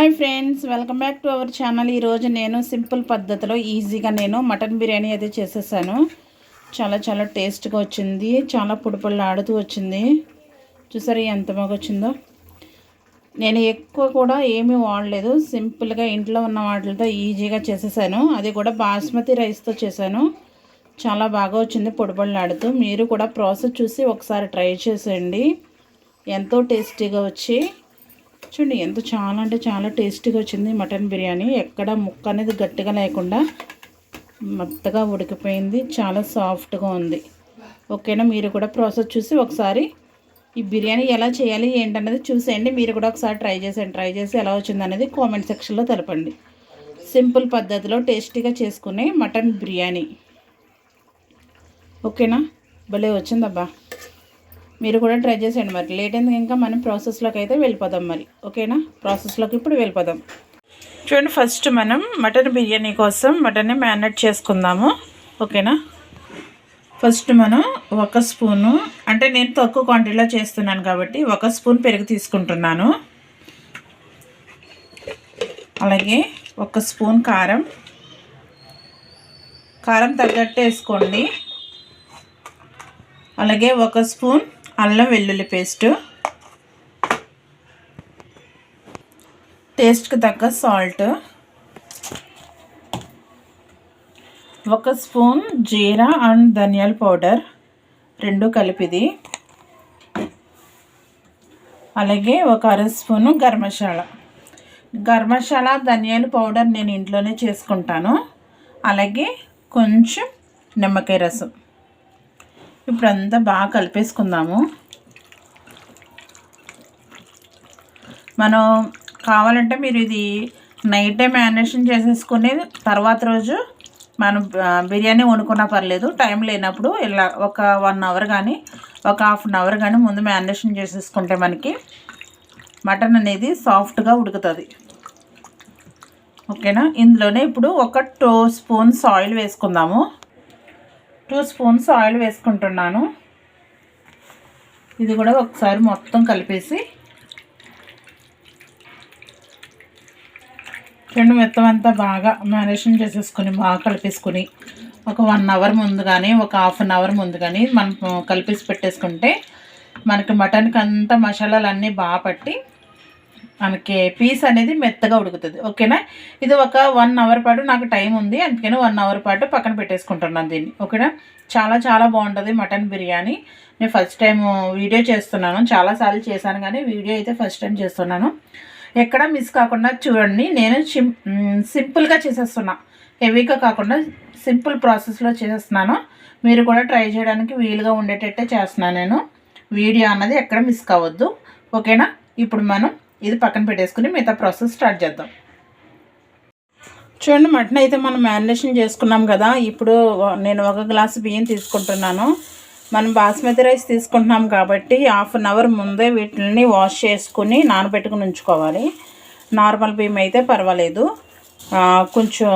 Hi friends welcome back to our channel. ఈరోజు నేను simple పద్ధతిలో ఈజీగా నేను మటన్ బిర్యానీ అయితే చేసేసాను. చాలా చాలా టేస్ట్గా వచ్చింది చాలా పొడి ఆడుతూ వచ్చింది. చూసారా ఎంత బాగా వచ్చిందో? నేను ఎక్కువ కూడా ఏమీ వాడలేదు. సింపుల్గా ఇంట్లో ఉన్న వాటితో ఈజీగా చేసేసాను. అది కూడా బాస్మతి రైస్తో చేశాను. చాలా బాగా వచ్చింది పొడిపళ్ళాడుతూ మీరు కూడా ప్రాసెస్ చూసి ఒకసారి ట్రై చేసేయండి. ఎంతో టేస్టీగా వచ్చి చూడండి ఎంత చాలా అంటే చాలా టేస్టీగా వచ్చింది మటన్ బిర్యానీ. ఎక్కడ ముక్క అనేది గట్టిగా లేకుండా మెత్తగా ఉడికిపోయింది చాలా సాఫ్ట్గా ఉంది. ఓకేనా? మీరు కూడా ప్రాసెస్ చూసి ఒకసారి ఈ బిర్యానీ ఎలా చేయాలి ఏంటనేది చూసేయండి. మీరు కూడా ఒకసారి ట్రై చేసేయండి. ట్రై చేసి ఎలా వచ్చిందనేది కామెంట్ సెక్షన్లో తెలపండి. సింపుల్ పద్ధతిలో టేస్టీగా చేసుకునే మటన్ బిర్యానీ. ఓకేనా? భలే వచ్చిందబ్బా. మీరు కూడా ట్రై చేసేయండి మరి. లేట్ ఎందుకు? ఇంకా మనం ప్రాసెస్లోకి అయితే వెళ్ళిపోదాం మరి. ఓకేనా ప్రాసెస్లోకి ఇప్పుడు వెళ్ళిపోదాం. చూడండి ఫస్ట్ మనం మటన్ బిర్యానీ కోసం మటన్ని మ్యారినేట్ చేసుకుందాము. ఓకేనా ఫస్ట్ మనం ఒక స్పూను అంటే నేను తక్కువ క్వాంటిటీలో చేస్తున్నాను కాబట్టి ఒక స్పూన్ పెరుగు తీసుకుంటున్నాను. అలాగే ఒక స్పూన్ కారం. కారం తగ్గట్టు వేసుకోండి. అలాగే ఒక స్పూన్ అల్లం వెల్లుల్లి పేస్టు. టేస్ట్కి తగ్గ సాల్ట్. ఒక స్పూన్ జీరా అండ్ ధనియాల పౌడర్ రెండు కలిపిది. అలాగే ఒక అర స్పూను గరం మసాలా. గరం మసాలా ధనియాల పౌడర్ నేను ఇంట్లోనే చేసుకుంటాను. అలాగే కొంచెం నిమ్మకాయ రసం. ఇప్పుడు అంతా బాగా కలిపేసుకుందాము. మనం కావాలంటే మీరు ఇది నైట్ టైం మ్యారినేషన్ చేసేసుకుని తర్వాత రోజు మనం బిర్యానీ వండుకున్నా పర్లేదు టైం లేనప్పుడు ఇలా ఒక వన్ అవర్ కానీ ఒక హాఫ్ అన్ అవర్ కానీ ముందు మ్యారినేషన్ చేసేసుకుంటే మనకి మటన్ అనేది సాఫ్ట్గా ఉడుకుతుంది. ఓకేనా? ఇందులోనే ఇప్పుడు ఒక టూ స్పూన్స్ ఆయిల్ వేసుకుందాము. టూ స్పూన్స్ ఆయిల్ వేసుకుంటున్నాను. ఇది కూడా ఒకసారి మొత్తం కలిపేసి రెండు మెత్తం అంతా బాగా మ్యారినేషన్ చేసేసుకొని బాగా కలిపేసుకొని ఒక వన్ అవర్ ముందు కానీ ఒక హాఫ్ అన్ అవర్ ముందు కానీ మనం కలిపేసి పెట్టేసుకుంటే మనకి మటన్కి అంతా మసాలాలు అన్నీ బాగా పట్టి మనకి పీస్ అనేది మెత్తగా ఉడుకుతుంది. ఓకేనా? ఇది ఒక వన్ అవర్ పాటు నాకు టైం ఉంది. అందుకని వన్ అవర్ పాటు పక్కన పెట్టేసుకుంటున్నాను దీన్ని. ఓకేనా? చాలా చాలా బాగుంటుంది మటన్ బిర్యానీ. నేను ఫస్ట్ టైం వీడియో చేస్తున్నాను. చాలాసార్లు చేశాను కానీ వీడియో అయితే ఫస్ట్ టైం చేస్తున్నాను. ఎక్కడ మిస్ కాకుండా చూడండి. నేను సింపుల్గా చేసేస్తున్నా. హెవీగా కాకుండా సింపుల్ ప్రాసెస్లో చేసేస్తున్నాను. మీరు కూడా ట్రై చేయడానికి వీలుగా ఉండేటట్టే చేస్తున్నాను నేను. వీడియో అన్నది ఎక్కడ మిస్ కావద్దు. ఓకేనా? ఇప్పుడు మనం ఇది పక్కన పెట్టేసుకుని మిగతా ప్రాసెస్ స్టార్ట్ చేద్దాం. చూడండి మటన్ అయితే మనం మ్యారినేషన్ చేసుకున్నాం కదా. ఇప్పుడు నేను ఒక గ్లాసు బియ్యం తీసుకుంటున్నాను. మనం బాస్మతి రైస్ తీసుకుంటున్నాం కాబట్టి హాఫ్ అన్ అవర్ ముందే వీటిని వాష్ చేసుకుని నానబెట్టుకుని ఉంచుకోవాలి. నార్మల్ బియ్యం అయితే పర్వాలేదు. కొంచెం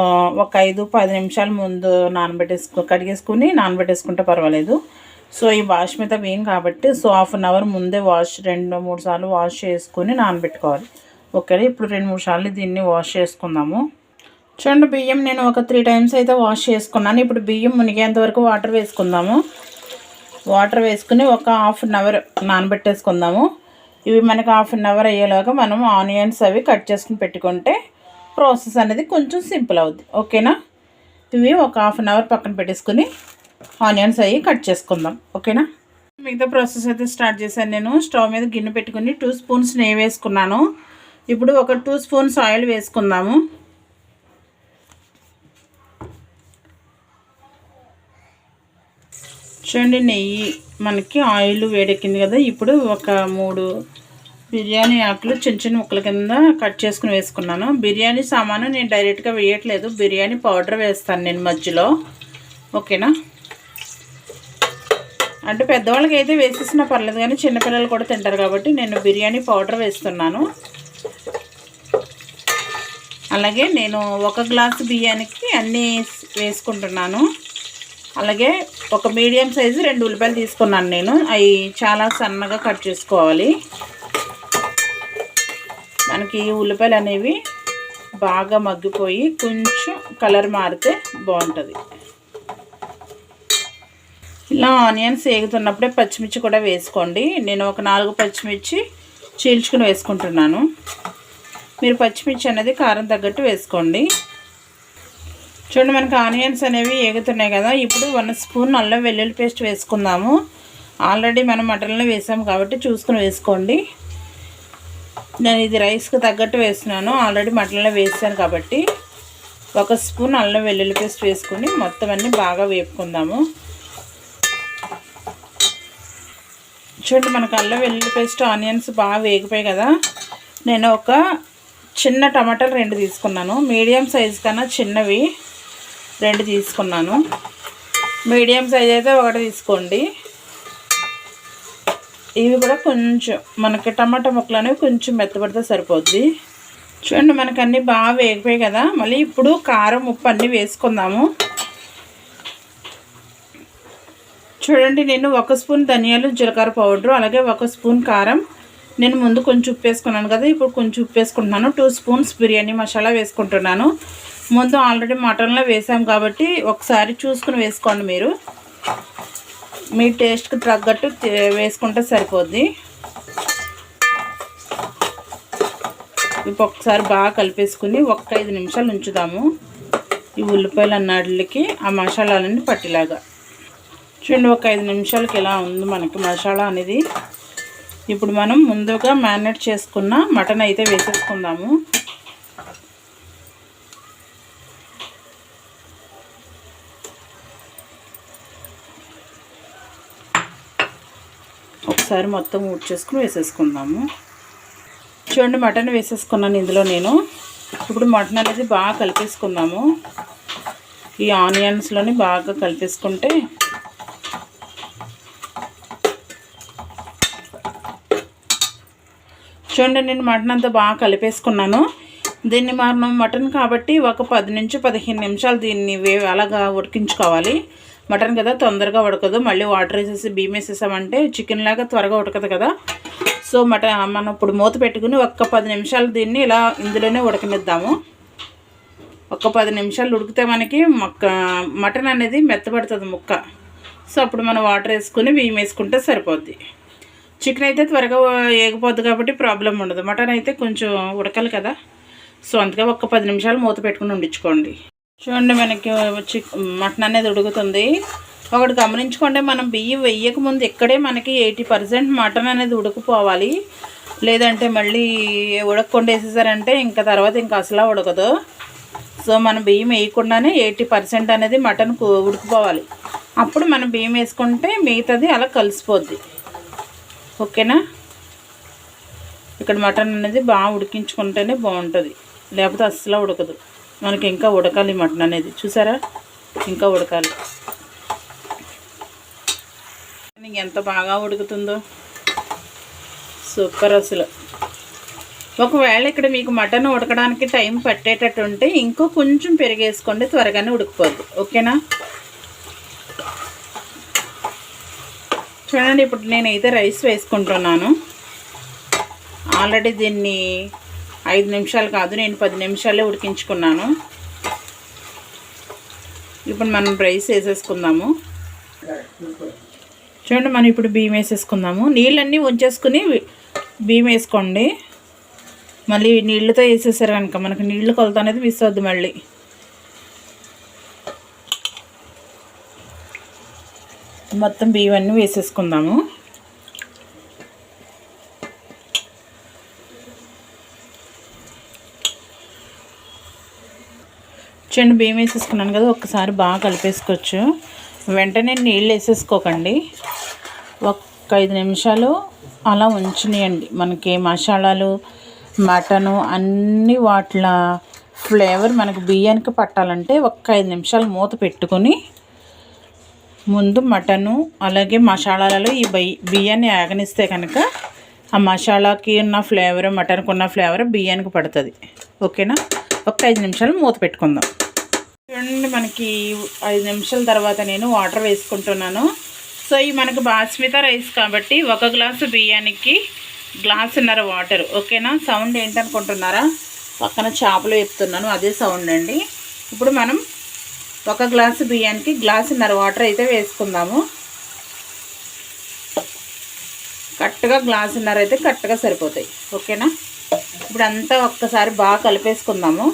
ఒక ఐదు పది నిమిషాల ముందు నానబెట్టేసుకు కడిగేసుకుని నానబెట్టేసుకుంటే పర్వాలేదు. సో ఈ బాష్మిత బియ్యం కాబట్టి సో హాఫ్ అన్ అవర్ ముందే వాష్ రెండు మూడు సార్లు వాష్ చేసుకుని నానబెట్టుకోవాలి. ఓకే ఇప్పుడు రెండు మూడు సార్లు దీన్ని వాష్ చేసుకుందాము. చూడండి బియ్యం నేను ఒక త్రీ టైమ్స్ అయితే వాష్ చేసుకున్నాను. ఇప్పుడు బియ్యం మునిగేంత వరకు వాటర్ వేసుకుందాము. వాటర్ వేసుకుని ఒక హాఫ్ అన్ అవర్ నానబెట్టేసుకుందాము. ఇవి మనకి హాఫ్ అన్ అవర్ అయ్యేలాగా మనం ఆనియన్స్ అవి కట్ చేసుకుని పెట్టుకుంటే ప్రాసెస్ అనేది కొంచెం సింపుల్ అవుద్ది. ఓకేనా? ఇవి ఒక హాఫ్ అన్ అవర్ పక్కన పెట్టేసుకుని ఆనియన్స్ అవి కట్ చేసుకుందాం ఓకేనా? మిగతా ప్రాసెస్ అయితే స్టార్ట్ చేశాను నేను. స్టవ్ మీద గిన్నె పెట్టుకుని టూ స్పూన్స్ నెయ్యి వేసుకున్నాను. ఇప్పుడు ఒక టూ స్పూన్స్ ఆయిల్ వేసుకుందాము. చూడండి నెయ్యి మనకి ఆయిల్ వేడెక్కింది కదా. ఇప్పుడు ఒక మూడు బిర్యానీ ఆకులు చిన్న చిన్న ముక్కల కింద కట్ చేసుకుని వేసుకున్నాను. బిర్యానీ సామాను నేను డైరెక్ట్గా వేయట్లేదు. బిర్యానీ పౌడర్ వేస్తాను నేను మధ్యలో ఓకేనా? అంటే పెద్దవాళ్ళకి అయితే వేసేసినా పర్లేదు కానీ చిన్నపిల్లలు కూడా తింటారు కాబట్టి నేను బిర్యానీ పౌడర్ వేస్తున్నాను. అలాగే నేను ఒక గ్లాసు బియ్యానికి అన్నీ వేసుకుంటున్నాను. అలాగే ఒక మీడియం సైజు రెండు ఉల్లిపాయలు తీసుకున్నాను నేను. అవి చాలా సన్నగా కట్ చేసుకోవాలి. మనకి ఉల్లిపాయలు అనేవి బాగా మగ్గిపోయి కొంచెం కలర్ మారితే బాగుంటుంది. ఇలా ఆనియన్స్ వేగుతున్నప్పుడే పచ్చిమిర్చి కూడా వేసుకోండి. నేను ఒక నాలుగు పచ్చిమిర్చి చీల్చుకుని వేసుకుంటున్నాను. మీరు పచ్చిమిర్చి అనేది కారం తగ్గట్టు వేసుకోండి. చూడండి మనకి ఆనియన్స్ అనేవి ఎగుతున్నాయి కదా. ఇప్పుడు వన్ స్పూన్ అల్లం వెల్లుల్లి పేస్ట్ వేసుకుందాము. ఆల్రెడీ మనం మటన్లో వేసాము కాబట్టి చూసుకుని వేసుకోండి. నేను ఇది రైస్కి తగ్గట్టు వేస్తున్నాను. ఆల్రెడీ మటన్లో వేసాను కాబట్టి ఒక స్పూన్ అల్లం వెల్లుల్లి పేస్ట్ వేసుకుని మొత్తం అన్నీ బాగా వేపుకుందాము. చూడండి మనకు అల్లం వెల్లుల్లి పేస్ట్ ఆనియన్స్ బాగా వేగిపోయాయి కదా. నేను ఒక చిన్న టమాటాలు రెండు తీసుకున్నాను. మీడియం సైజ్ కన్నా చిన్నవి రెండు తీసుకున్నాను. మీడియం సైజ్ అయితే ఒకటి తీసుకోండి. ఇవి కూడా కొంచెం మనకి టమాటా ముక్కలు అనేవి కొంచెం మెత్తపడితే సరిపోద్ది. చూడండి మనకు అన్నీ బాగా వేగిపోయాయి కదా. మళ్ళీ ఇప్పుడు కారం ఉప్పు అన్నీ వేసుకుందాము. చూడండి నేను ఒక స్పూన్ ధనియాలు జీలకర్ర పౌడరు అలాగే ఒక స్పూన్ కారం. నేను ముందు కొంచెం ఉప్పు వేసుకున్నాను కదా ఇప్పుడు కొంచెం ఉప్పు వేసుకుంటున్నాను. టూ స్పూన్స్ బిర్యానీ మసాలా వేసుకుంటున్నాను. ముందు ఆల్రెడీ మటన్లో వేసాం కాబట్టి ఒకసారి చూసుకుని వేసుకోండి మీరు. మీ టేస్ట్కి తగ్గట్టు వేసుకుంటే సరిపోద్ది. ఇప్పుడు ఒకసారి బాగా కలిపేసుకుని ఒక్క ఐదు నిమిషాలు ఉంచుదాము. ఈ ఉల్లిపాయలు అన్నాటికి ఆ మసాలాలన్నీ పట్టిలాగా. చూడండి ఒక ఐదు నిమిషాలకి ఇలా ఉంది మనకి మసాలా అనేది. ఇప్పుడు మనం ముందుగా మ్యారినేట్ చేసుకున్న మటన్ అయితే వేసేసుకుందాము. ఒకసారి మొత్తం ఊడ్ చేసుకుని వేసేసుకుందాము. చూడండి మటన్ వేసేసుకున్నాను ఇందులో నేను. ఇప్పుడు మటన్ అనేది బాగా కలిపేసుకుందాము. ఈ ఆనియన్స్లోని బాగా కలిపేసుకుంటే చూడండి నేను మటన్ అంతా బాగా కలిపేసుకున్నాను. దీన్ని మనం మటన్ కాబట్టి ఒక పది నుంచి పదిహేను నిమిషాలు దీన్ని వే అలాగా ఉడికించుకోవాలి. మటన్ కదా తొందరగా ఉడకదు. మళ్ళీ వాటర్ వేసేసి బియ్యం వేసేసామంటే చికెన్ లాగా త్వరగా ఉడకదు కదా. సో మటన్ మనం ఇప్పుడు మూత పెట్టుకుని ఒక్క పది నిమిషాలు దీన్ని ఇలా ఇందులోనే ఉడకనిద్దాము. ఒక పది నిమిషాలు ఉడికితే మనకి మొక్క మటన్ అనేది మెత్తబడుతుంది ముక్క. సో అప్పుడు మనం వాటర్ వేసుకుని బియ్యం వేసుకుంటే సరిపోద్ది. చికెన్ అయితే త్వరగా ఏగిపోద్ది కాబట్టి ప్రాబ్లం ఉండదు. మటన్ అయితే కొంచెం ఉడకాలి కదా. సో అందుకే ఒక పది నిమిషాలు మూత పెట్టుకుని ఉండించుకోండి చూడండి మనకి చిక్ మటన్ అనేది ఉడుకుతుంది. ఒకటి గమనించుకోండి మనం బియ్యం వెయ్యక ముందు ఇక్కడే మనకి ఎయిటీ పర్సెంట్ మటన్ అనేది ఉడికిపోవాలి. లేదంటే మళ్ళీ ఉడకకుండా వేసేసారంటే ఇంకా తర్వాత ఇంకా అసలు ఉడకదు. సో మనం బియ్యం వేయకుండానే ఎయిటీ పర్సెంట్ అనేది మటన్ ఉడికిపోవాలి. అప్పుడు మనం బియ్యం వేసుకుంటే మిగతాది అలా కలిసిపోద్ది. ఓకేనా? ఇక్కడ మటన్ అనేది బాగా ఉడికించుకుంటేనే బాగుంటుంది. లేకపోతే అస్సలు ఉడకదు. మనకి ఇంకా ఉడకాలి మటన్ అనేది. చూసారా? ఇంకా ఉడకాలి. ఎంత బాగా ఉడుకుతుందో. సూపర్ అసలు. ఒకవేళ ఇక్కడ మీకు మటన్ ఉడకడానికి టైం పట్టేటట్టు ఉంటే ఇంకో కొంచెం పెరిగేసుకోండి త్వరగానే ఉడికిపోద్ది. ఓకేనా? చూడండి ఇప్పుడు నేనైతే రైస్ వేసుకుంటున్నాను. ఆల్రెడీ దీన్ని ఐదు నిమిషాలు కాదు నేను పది నిమిషాలే ఉడికించుకున్నాను. ఇప్పుడు మనం రైస్ వేసేసుకుందాము. చూడండి మనం ఇప్పుడు బియ్యం వేసేసుకుందాము. నీళ్ళన్నీ ఉంచేసుకుని బియ్యం వేసుకోండి. మళ్ళీ నీళ్ళతో వేసేసారు కనుక మనకు నీళ్ళు కొలత అనేది మిస్ అవుద్ది మళ్ళీ. మొత్తం బియ్యం అన్నీ వేసేసుకుందాము. చూడండి బియ్యం వేసేసుకున్నాను కదా ఒక్కసారి బాగా కలిపేసుకోవచ్చు. వెంటనే నీళ్ళు వేసేసుకోకండి. ఒక్క ఐదు నిమిషాలు అలా ఉంచినాయండి. మనకి మసాలాలు మటను అన్ని వాటిల ఫ్లేవర్ మనకు బియ్యానికి పట్టాలంటే ఒక్క ఐదు నిమిషాలు మూత పెట్టుకొని ముందు మటను అలాగే మసాలాలలో ఈ బియ్యాన్ని ఆగనిస్తే కనుక ఆ మసాలాకి ఉన్న ఫ్లేవర్ మటన్కి ఉన్న ఫ్లేవర్ బియ్యానికి పడుతుంది. ఓకేనా? ఒక ఐదు నిమిషాలు మూత పెట్టుకుందాం. చూడండి మనకి ఐదు నిమిషాల తర్వాత నేను వాటర్ వేసుకుంటున్నాను. సో ఈ మనకు బాస్మిత రైస్ కాబట్టి ఒక గ్లాసు బియ్యానికి గ్లాసున్నర వాటర్. ఓకేనా? సౌండ్ ఏంటనుకుంటున్నారా? పక్కన చేపలు వేపుతున్నాను అదే సౌండ్ అండి. ఇప్పుడు మనం ఒక గ్లాసు బియ్యానికి గ్లాసున్నర వాటర్ అయితే వేసుకుందాము. కరెక్ట్గా గ్లాసున్నర అయితే కరెక్ట్గా సరిపోతాయి. ఓకేనా? ఇప్పుడు అంతా ఒక్కసారి బాగా కలిపేసుకుందాము.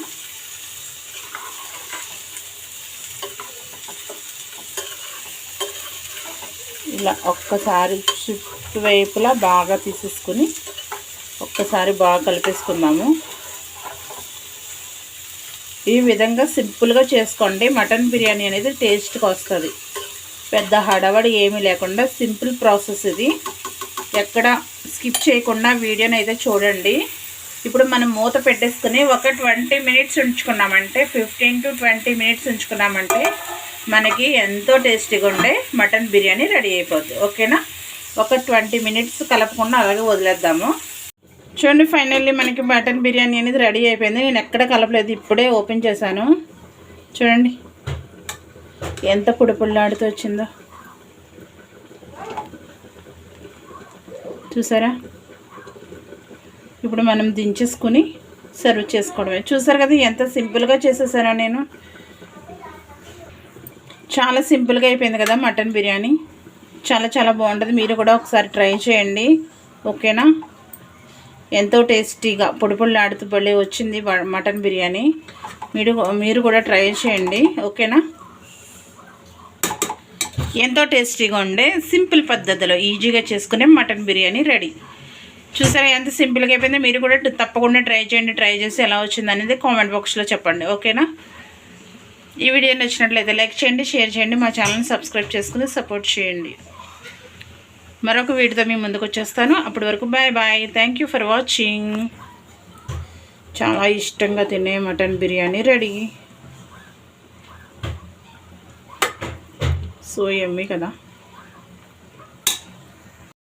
ఇలా ఒక్కసారి చుట్టువైపులా బాగా తీసేసుకుని ఒక్కసారి బాగా కలిపేసుకుందాము. ఈ విధంగా సింపుల్గా చేసుకోండి. మటన్ బిర్యానీ అనేది టేస్ట్గా వస్తుంది. పెద్ద హడవడి ఏమీ లేకుండా సింపుల్ ప్రాసెస్ ఇది. ఎక్కడ స్కిప్ చేయకుండా వీడియోని అయితే చూడండి. ఇప్పుడు మనం మూత పెట్టేసుకుని ఒక ట్వంటీ మినిట్స్ ఉంచుకున్నామంటే ఫిఫ్టీన్ టు ట్వంటీ మినిట్స్ ఉంచుకున్నామంటే మనకి ఎంతో టేస్టీగా ఉండే మటన్ బిర్యానీ రెడీ అయిపోద్ది. ఓకేనా? ఒక ట్వంటీ మినిట్స్ కలపకుండా అలాగే వదిలేద్దాము. చూడండి ఫైనల్లీ మనకి మటన్ బిర్యానీ అనేది రెడీ అయిపోయింది. నేను ఎక్కడ కలపలేదు ఇప్పుడే ఓపెన్ చేశాను. చూడండి ఎంత పుడిపుల్లాడుతూ వచ్చిందో. చూసారా? ఇప్పుడు మనం దించేసుకుని సర్వ్ చేసుకోవడమే. చూసారు కదా ఎంత సింపుల్గా చేసేసారా నేను. చాలా సింపుల్గా అయిపోయింది కదా మటన్ బిర్యానీ. చాలా చాలా బాగుంటుంది. మీరు కూడా ఒకసారి ట్రై చేయండి. ఓకేనా? ఎంతో టేస్టీగా పొడి పొడిలాడుతూ భలే వచ్చింది మటన్ బిర్యానీ. మీరు మీరు కూడా ట్రై చేయండి ఓకేనా? ఎంతో టేస్టీగా ఉండే సింపుల్ పద్ధతిలో ఈజీగా చేసుకునే మటన్ బిర్యానీ రెడీ. చూసారా ఎంత సింపుల్గా అయిపోయిందో? మీరు కూడా తప్పకుండా ట్రై చేయండి ట్రై చేసి ఎలా వచ్చింది అనేది కామెంట్ బాక్స్లో చెప్పండి ఓకేనా? ఈ వీడియో నచ్చినట్లయితే లైక్ చేయండి షేర్ చేయండి మా ఛానల్ని సబ్స్క్రైబ్ చేసుకుని సపోర్ట్ చేయండి. మరొక వీడియోతో మీ ముందుకు వచ్చేస్తాను. అప్పటి వరకు bye bye thank you for watching చాలా ఇష్టంగా తినే మటన్ బిర్యానీ రెడీ. సో ఎమ్మి కదా.